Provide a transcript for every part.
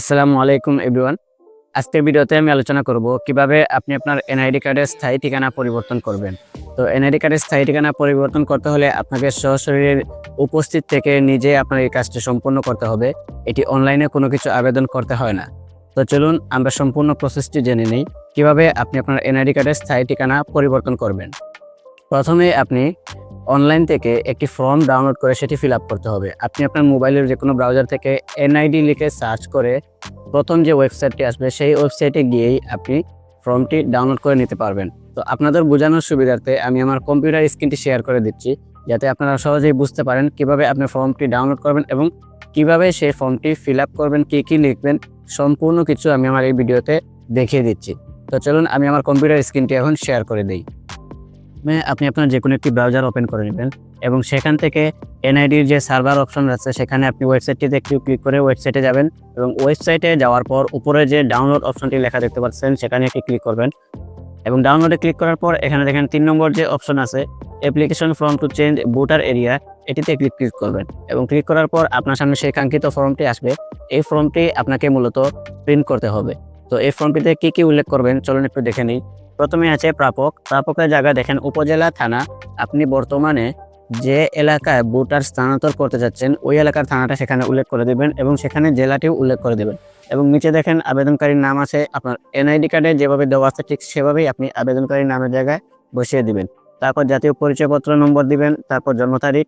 আসসালামু আলাইকুম, এভরিওয়ান। আজকের ভিডিওতে আমি আলোচনা করব কীভাবে আপনি আপনার এনআইডি কার্ডের স্থায়ী ঠিকানা পরিবর্তন করবেন। তো এনআইডি কার্ডের স্থায়ী ঠিকানা পরিবর্তন করতে হলে আপনাকে সরাসরি উপস্থিত থেকে নিজে আপনার এই কাজটি সম্পূর্ণ করতে হবে। এটি অনলাইনে কোনো কিছু আবেদন করতে হয় না। তো চলুন আমরা সম্পূর্ণ প্রসেসটি জেনে নিই, কীভাবে আপনি আপনার এনআইডি কার্ডের স্থায়ী ঠিকানা পরিবর্তন করবেন। প্রথমে আপনি অনলাইন থেকে একটি ফর্ম ডাউনলোড করে সেটি ফিল আপ করতে হবে। আপনি আপনার মোবাইলের যে কোনো ব্রাউজার থেকে এনআইডি লিখে সার্চ করে প্রথম যে ওয়েবসাইটটি আসবে, সেই ওয়েবসাইটে গিয়েই আপনি ফর্মটি ডাউনলোড করে নিতে পারবেন। তো আপনাদের বোঝানোর সুবিধার্থে আমি আমার কম্পিউটার স্ক্রিনটি শেয়ার করে দিচ্ছি, যাতে আপনারা সহজেই বুঝতে পারেন কীভাবে আপনি ফর্মটি ডাউনলোড করবেন এবং কীভাবে সেই ফর্মটি ফিল আপ করবেন, কী কী লিখবেন, সম্পূর্ণ কিছু আমি আমার এই ভিডিওতে দেখিয়ে দিচ্ছি। তো চলুন আমি আমার কম্পিউটার স্ক্রিনটি এখন শেয়ার করে দিই। আপনি আপনার যে কোনো একটি ব্রাউজার ওপেন করে নেবেন এবং সেখান থেকে এনআইডির যে সার্ভার অপশন আছে, সেখানে আপনি ওয়েবসাইটটিতে একটু ক্লিক করে ওয়েবসাইটে যাবেন এবং ওয়েবসাইটে যাওয়ার পর উপরে যে ডাউনলোড অপশনটি লেখা দেখতে পাচ্ছেন, সেখানে একটি ক্লিক করবেন। এবং ডাউনলোডে ক্লিক করার পর এখানে দেখেন তিন নম্বর যে অপশন আছে application form to change voter area এটিতে ক্লিক ক্লিক করবেন। এবং ক্লিক করার পর আপনার সামনে সেই কাঙ্ক্ষিত ফর্মটি আসবে। এই ফর্মটি আপনাকে মূলত প্রিন্ট করতে হবে। তো এই ফর্মটিতে কী কী উল্লেখ করবেন, চলুন একটু দেখে নিই। প্রথমে আছে প্রাপক। প্রাপকের জায়গা দেখেন, উপজেলা, থানা। আপনি বর্তমানে যে এলাকায় ভোটার স্থানান্তর করতে যাচ্ছেন, ওই এলাকার থানাটা সেখানে উল্লেখ করে দেবেন এবং সেখানে জেলাটিও উল্লেখ করে দেবেন। এবং নিচে দেখেন, আবেদনকারীর নাম আছে, আপনার এনআইডি কার্ডে যেভাবে দেওয়া আছে, ঠিক সেভাবেই আপনি আবেদনকারীর নামের জায়গায় বসিয়ে দিবেন। তারপর জাতীয় পরিচয়পত্র নম্বর দিবেন, তারপর জন্ম তারিখ,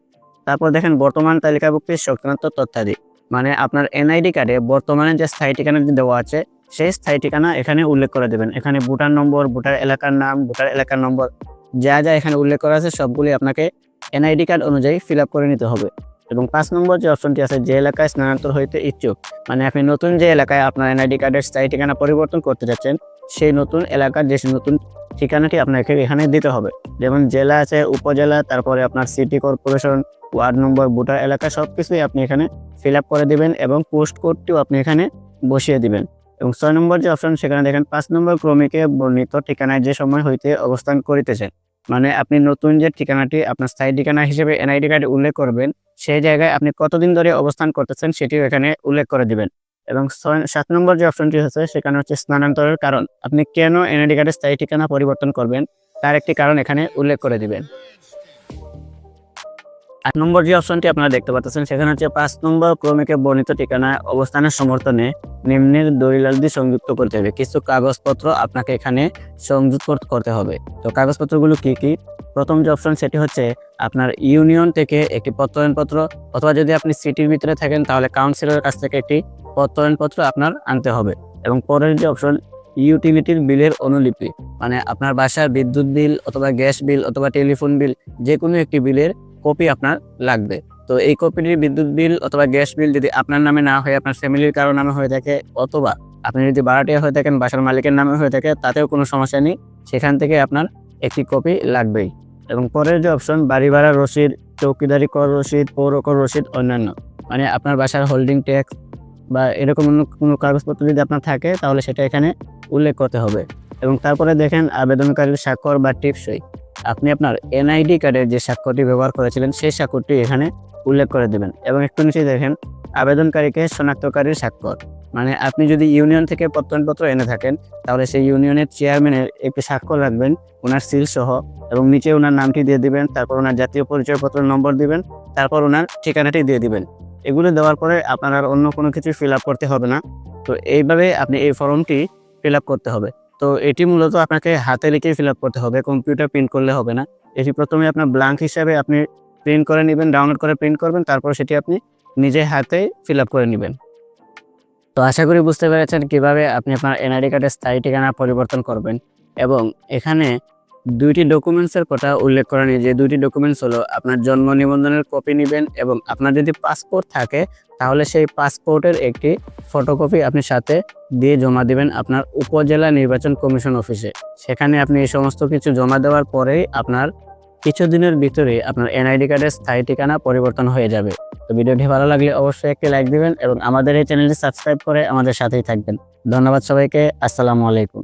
তারপর দেখেন, বর্তমান তালিকাভুক্তির সংক্রান্ত তথ্যাদি। মানে আপনার এনআইডি কার্ডে বর্তমানে যে স্থায়ী ঠিকানাটি দেওয়া আছে সেই স্থায়ী ঠিকানা এখানে উল্লেখ করে দেবেন। এখানে ভোটার নম্বর, ভোটার এলাকার নাম, ভোটার এলাকার নম্বর, যা যা এখানে উল্লেখ করা আছে, সবগুলি আপনাকে এনআইডি কার্ড অনুযায়ী ফিল করে নিতে হবে। এবং পাঁচ নম্বর যে অপশনটি আছে, যে এলাকায় স্থানান্তর হইতে ইচ্ছুক মানে আপনি নতুন যে এলাকায় আপনার এনআইডি কার্ডের স্থায়ী ঠিকানা পরিবর্তন করতে যাচ্ছেন, সেই নতুন এলাকার যে নতুন ঠিকানাটি আপনাকে এখানে দিতে হবে। যেমন জেলা আছে, উপজেলা, তারপরে আপনার city corporation, ward number, voter এলাকা সব কিছুই আপনি এখানে ফিল করে দিবেন এবং পোস্ট কোডটিও আপনি এখানে বসিয়ে দিবেন। এবং ছয় নম্বর যে অপশন সেখানে দেখেন পাঁচ নম্বর ক্রমিকে বর্ণিত ঠিকানায় যে সময় হইতে অবস্থান করিতেছেন মানে আপনি নতুন যে ঠিকানাটি আপনার স্থায়ী ঠিকানা হিসেবে এনআইডি কার্ডে উল্লেখ করবেন, সেই জায়গায় আপনি কতদিন ধরে অবস্থান করতেছেন সেটিও এখানে উল্লেখ করে দিবেন। এবং সাত নম্বর যে অপশনটি হচ্ছে, সেখানে হচ্ছে স্থানান্তরের কারণ। আপনি কেন এনআইডি কার্ডের স্থায়ী ঠিকানা পরিবর্তন করবেন, তার একটি কারণ এখানে উল্লেখ করে দিবেন। আট নম্বর যে অপশনটি আপনারা দেখতে পাচ্ছেন, সেখানে হচ্ছে পাঁচ নম্বর ক্রমিকে বর্ণিত ঠিকানায় অবস্থানের সমর্থনে নিম্নের দলিলাদি সংযুক্ত করতে হবে। কিছু কাগজপত্র আপনাকে এখানে সংযুক্ত করতে হবে। তো কাগজপত্রগুলো কি কি? প্রথম যে অপশন, সেটি হচ্ছে আপনার ইউনিয়ন থেকে একটি প্রত্যয়নপত্র অথবা যদি আপনি সিটির ভিতরে থাকেন, তাহলে কাউন্সিলরের কাছ থেকে একটি প্রত্যয়নপত্র আপনার আনতে হবে। এবং পরের যে অপশন, ইউটিলিটির বিলের অনুলিপি। মানে আপনার বাসার বিদ্যুৎ বিল অথবা গ্যাস বিল অথবা টেলিফোন বিল যে কোনো একটি বিলের কপি আপনার লাগবে। তো এই কপিটির বিদ্যুৎ বিল অথবা গ্যাস বিল যদি আপনার নামে না হয়ে, আপনার ফ্যামিলির কারও নামে হয়ে থাকে, অথবা আপনি যদি ভাড়াটিয়া হয়ে থাকেন, বাসার মালিকের নামে হয়ে থাকে, তাতেও কোনো সমস্যা নেই। সেখান থেকে আপনার একটি কপি লাগবেই। এবং পরের যে অপশন বাড়ি ভাড়া রসিদ, চৌকিদারি কর রসিদ, পৌর কর রসিদ, অন্যান্য। মানে আপনার বাসার হোল্ডিং ট্যাক্স বা এরকম অন্য কোনো কাগজপত্র যদি আপনার থাকে, তাহলে সেটা এখানে উল্লেখ করতে হবে। এবং তারপরে দেখেন আবেদনকারীর স্বাক্ষর বা টিপসই। আপনি আপনার এনআইডি কার্ডের যে স্বাক্ষরটি ব্যবহার করেছিলেন, সেই স্বাক্ষরটি এখানে উল্লেখ করে দেবেন। এবং একটু নিচে দেখেন, আবেদনকারীকে শনাক্তকারীর স্বাক্ষর। মানে আপনি যদি ইউনিয়ন থেকে প্রত্যয়নপত্র এনে থাকেন, তাহলে সেই ইউনিয়নের চেয়ারম্যানের একটি স্বাক্ষর রাখবেন ওনার সিল সহ। এবং নিচে ওনার নামটি দিয়ে দিবেন, তারপর ওনার জাতীয় পরিচয়পত্র নম্বর দিবেন, তারপর ওনার ঠিকানাটি দিয়ে দিবেন। এগুলো দেওয়ার পরে আপনার আর অন্য কোনো কিছু ফিল করতে হবে না। তো এইভাবে আপনি এই ফর্মটি ফিল করতে হবে। তো এটি মূলত আপনাকে হাতে লিখে ফিল করতে হবে কম্পিউটার প্রিন্ট করলে হবে না। এটি প্রথমে আপনার ব্ল্যাঙ্ক হিসাবে আপনি প্রিন্ট করে নেবেন ডাউনলোড করে প্রিন্ট করবেন, তারপর সেটি আপনি নিজে হাতে ফিল করে নেবেন। তো আশা করি বুঝতে পেরেছেন কীভাবে আপনি আপনার এনআইডি কার্ডের স্থায়ী ঠিকানা পরিবর্তন করবেন। এবং এখানে দুইটি ডকুমেন্টসের কথা উল্লেখ করা নেই। যে দুইটি ডকুমেন্টস হলো, আপনার জন্ম নিবন্ধনের কপি নেবেন এবং আপনার যদি পাসপোর্ট থাকে, তাহলে সেই পাসপোর্টের একটি ফটোকপি আপনি সাথে দিয়ে জমা দিবেন আপনার উপজেলা নির্বাচন কমিশন অফিসে। সেখানে আপনি এই সমস্ত কিছু জমা দেওয়ার পরেই আপনার কিছুদিনের ভিতরে আপনার এনআইডি কার্ডের স্থায়ী ঠিকানা পরিবর্তন হয়ে যাবে। তো ভিডিওটি ভালো লাগলে অবশ্যই একটি লাইক দিবেন এবং আমাদের এই চ্যানেলটি সাবস্ক্রাইব করে আমাদের সাথেই থাকবেন। ধন্যবাদ সবাইকে, আসসালামু আলাইকুম।